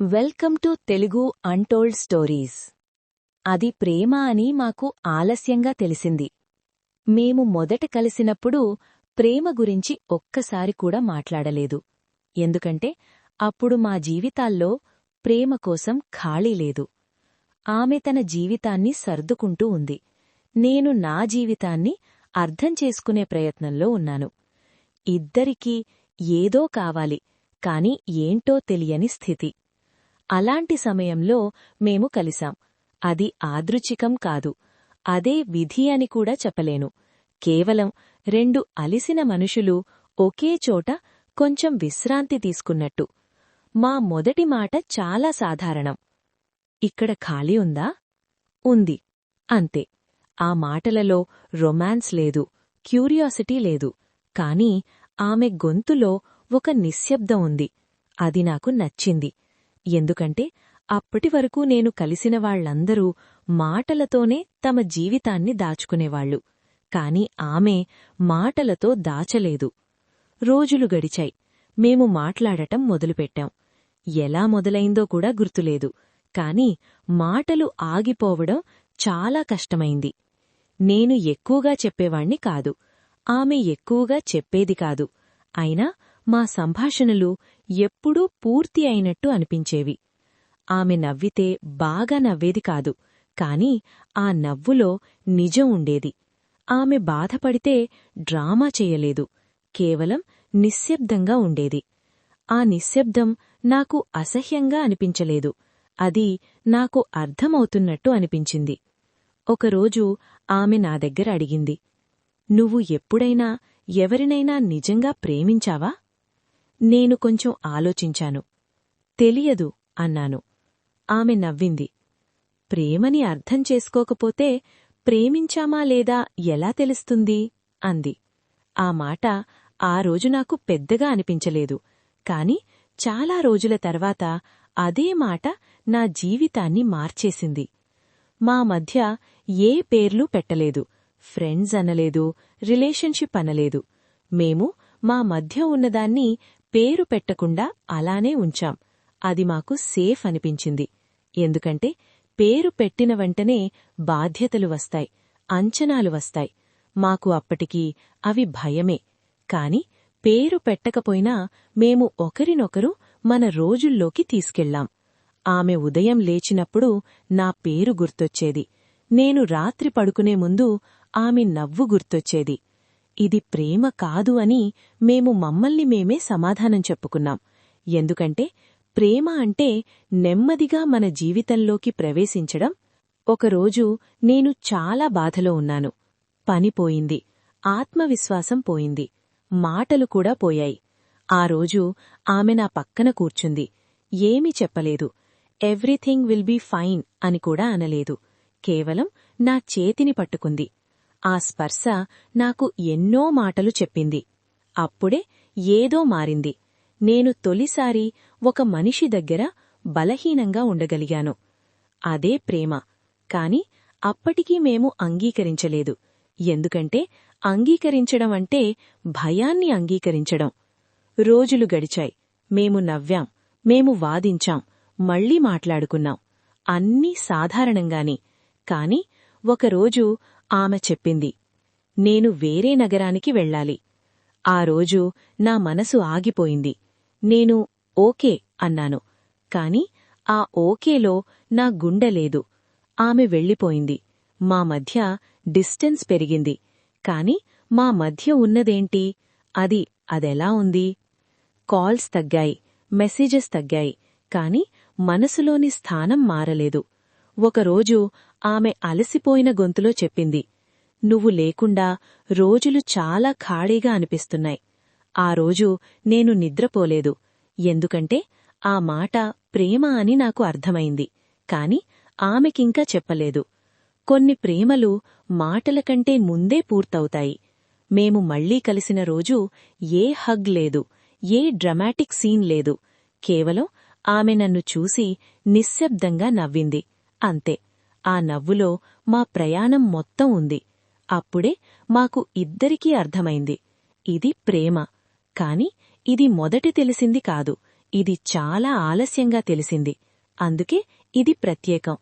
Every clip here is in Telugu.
Welcome to Telugu untold stories. అది ప్రేమ అని మాకు ఆలస్యంగా తెలిసింది. మేము మొదట కలిసినప్పుడు ప్రేమ గురించి ఒక్కసారి కూడా మాట్లాడలేదు. ఎందుకంటే అప్పుడు మా జీవితాల్లో ప్రేమ కోసం ఖాళీ లేదు. ఆమె తన జీవితాన్ని సర్దుకుంటూ ఉంది. నేను నా జీవితాన్ని అర్థం చేసుకునే ప్రయత్నంలో ఉన్నాను. ఇద్దరికీ ఏదో కావాలి కాని ఏంటో తెలియని స్థితి. అలాంటి సమయంలో మేము కలిశాం. అది ఆదృచ్ఛికం కాదు. అదే విధి అని కూడా చెప్పలేను. కేవలం రెండు అలిసిన మనుషులు ఒకే చోట కొంచెం విశ్రాంతి తీసుకున్నట్టు. మా మొదటి మాట చాలా సాధారణం. ఇక్కడ ఖాళీ ఉందా? ఉంది. అంతే. ఆ మాటలలో రొమాన్స్ లేదు క్యూరియాసిటీ లేదు. కాని ఆమె గొంతులో ఒక నిశ్శబ్దం ఉంది. అది నాకు నచ్చింది. ఎందుకంటే అప్పటివరకు నేను కలిసిన వాళ్ళందరూ మాటలతోనే తమ జీవితాన్ని దాచుకునేవాళ్ళు కాని ఆమె మాటలతో దాచలేదు. రోజులు గడిచాయి. మేము మాట్లాడటం మొదలుపెట్టాం. ఎలా మొదలైందో కూడా గుర్తులేదు. కాని మాటలు ఆగిపోవడం చాలా కష్టమైంది. నేను ఎక్కువగా చెప్పేవాణ్ణి కాదు. ఆమె ఎక్కువగా చెప్పేది కాదు. అయినా మా సంభాషణలు ఎప్పుడూ పూర్తి అయినట్టు అనిపించేవి. ఆమె నవ్వితే బాగా నవ్వేది కాదు కాని ఆ నవ్వులో నిజం ఉండేది. ఆమె బాధపడితే డ్రామా చేయలేదు కేవలం నిశ్శబ్దంగా ఉండేది. ఆ నిశ్శబ్దం నాకు అసహ్యంగా అనిపించలేదు అది నాకు అర్థమవుతున్నట్టు అనిపించింది. ఒకరోజు ఆమె నా దగ్గర అడిగింది నువ్వు ఎప్పుడైనా ఎవరినైనా నిజంగా ప్రేమించావా? నేను కొంచెం ఆలోచించాను. తెలియదు అన్నాను. ఆమె నవ్వింది. ప్రేమని అర్థం చేసుకోకపోతే ప్రేమించామా లేదా ఎలా తెలుస్తుంది? అంది. ఆ మాట ఆ రోజు నాకు పెద్దగా అనిపించలేదు. కాని చాలా రోజుల తర్వాత అదే మాట నా జీవితాన్ని మార్చేసింది. మా మధ్య ఏ పేర్లు పెట్టలేదు. ఫ్రెండ్స్ అనలేదు రిలేషన్షిప్ అనలేదు. మేము మా మధ్య ఉన్నదాన్ని పేరు పెట్టకుండా అలానే ఉంచాం. అది మాకు సేఫ్ అనిపించింది. ఎందుకంటే పేరు పెట్టిన వెంటనే బాధ్యతలు వస్తాయి అంచనాలు వస్తాయి. మాకు అప్పటికి అవి భయమే. కాని పేరు పెట్టకపోయినా మేము ఒకరినొకరు మన రోజుల్లోకి తీసుకెళ్ళాం ఆమె ఉదయం లేచినప్పుడు నా పేరు గుర్తొచ్చేది. నేను రాత్రి పడుకునే ముందు ఆమె నవ్వు గుర్తొచ్చేది. ఇది ప్రేమ కాదు అని మేము మమ్మల్ని మేమే సమాధానం చెప్పుకున్నాం. ఎందుకంటే ప్రేమ అంటే నెమ్మదిగా మన జీవితంలోకి ప్రవేశించడం. ఒకరోజు నేను చాలా బాధలో ఉన్నాను. పని పోయింది. ఆత్మవిశ్వాసం పోయింది. మాటలు కూడా పోయాయి. ఆ రోజు ఆమె నా పక్కన కూర్చుంది. ఏమీ చెప్పలేదు. ఎవ్రీథింగ్ విల్ బీ ఫైన్ అని కూడా అనలేదు. కేవలం నా చేతిని పట్టుకుంది. ఆ స్పర్శ నాకు ఎన్నో మాటలు చెప్పింది. అప్పుడే ఏదో మారింది. నేను తొలిసారి ఒక మనిషి దగ్గర బలహీనంగా ఉండగలిగాను. అదే ప్రేమ. కాని అప్పటికీ మేము అంగీకరించలేదు. ఎందుకంటే అంగీకరించడం అంటే భయాన్ని అంగీకరించడం. రోజులు గడిచాయి. మేము నవ్వాం. మేము వాదించాం. మళ్ళీ మాట్లాడుకున్నాం. అన్నీ సాధారణంగాని. కాని ఒకరోజు ఆమె చెప్పింది నేను వేరే నగరానికి వెళ్ళాలి. ఆ రోజు నా మనసు ఆగిపోయింది. నేను ఓకే అన్నాను. కాని ఆ ఓకేలో నా గుండె లేదు. ఆమె వెళ్ళిపోయింది. మా మధ్య డిస్టెన్స్ పెరిగింది. కాని మా మధ్య ఉన్నదేంటి? అది అదెలా ఉంది? కాల్స్ తగ్గాయి మెసేజెస్ తగ్గాయి. కాని మనసులోని స్థానం మారలేదు. ఒకరోజు ఆమె అలసిపోయిన గొంతులో చెప్పింది. నువ్వు లేకుండా రోజులు చాలా ఖాళీగా అనిపిస్తున్నాయి. ఆ రోజు నేను నిద్రపోలేదు. ఎందుకంటే ఆ మాట ప్రేమ అని నాకు అర్థమైంది. కాని ఆమెకింకా చెప్పలేదు. కొన్ని ప్రేమలు మాటల కంటే ముందే పూర్తవుతాయి. మేము మళ్ళీ కలిసిన రోజు ఏ హగ్ లేదు ఏ డ్రమాటిక్ సీన్ లేదు. కేవలం ఆమె నన్ను చూసి నిశ్శబ్దంగా నవ్వింది. అంతే. ఆ నవ్వులో మా ప్రయాణం మొత్తం ఉంది. అప్పుడే మాకు ఇద్దరికీ అర్థమైంది. ఇది ప్రేమ. కాని ఇది మొదటి తెలిసింది కాదు. ఇది చాలా ఆలస్యంగా తెలిసింది. అందుకే ఇది ప్రత్యేకం.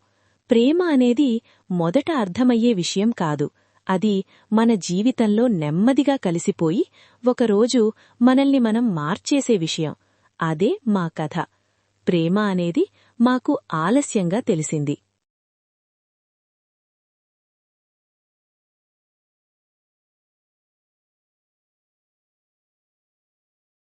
ప్రేమ అనేది మొదట అర్థమయ్యే విషయం కాదు. అది మన జీవితంలో నెమ్మదిగా కలిసిపోయి ఒకరోజు మనల్ని మనం మార్చేసే విషయం. అదే మా కథ. ప్రేమ అనేది మాకు ఆలస్యంగా తెలిసింది.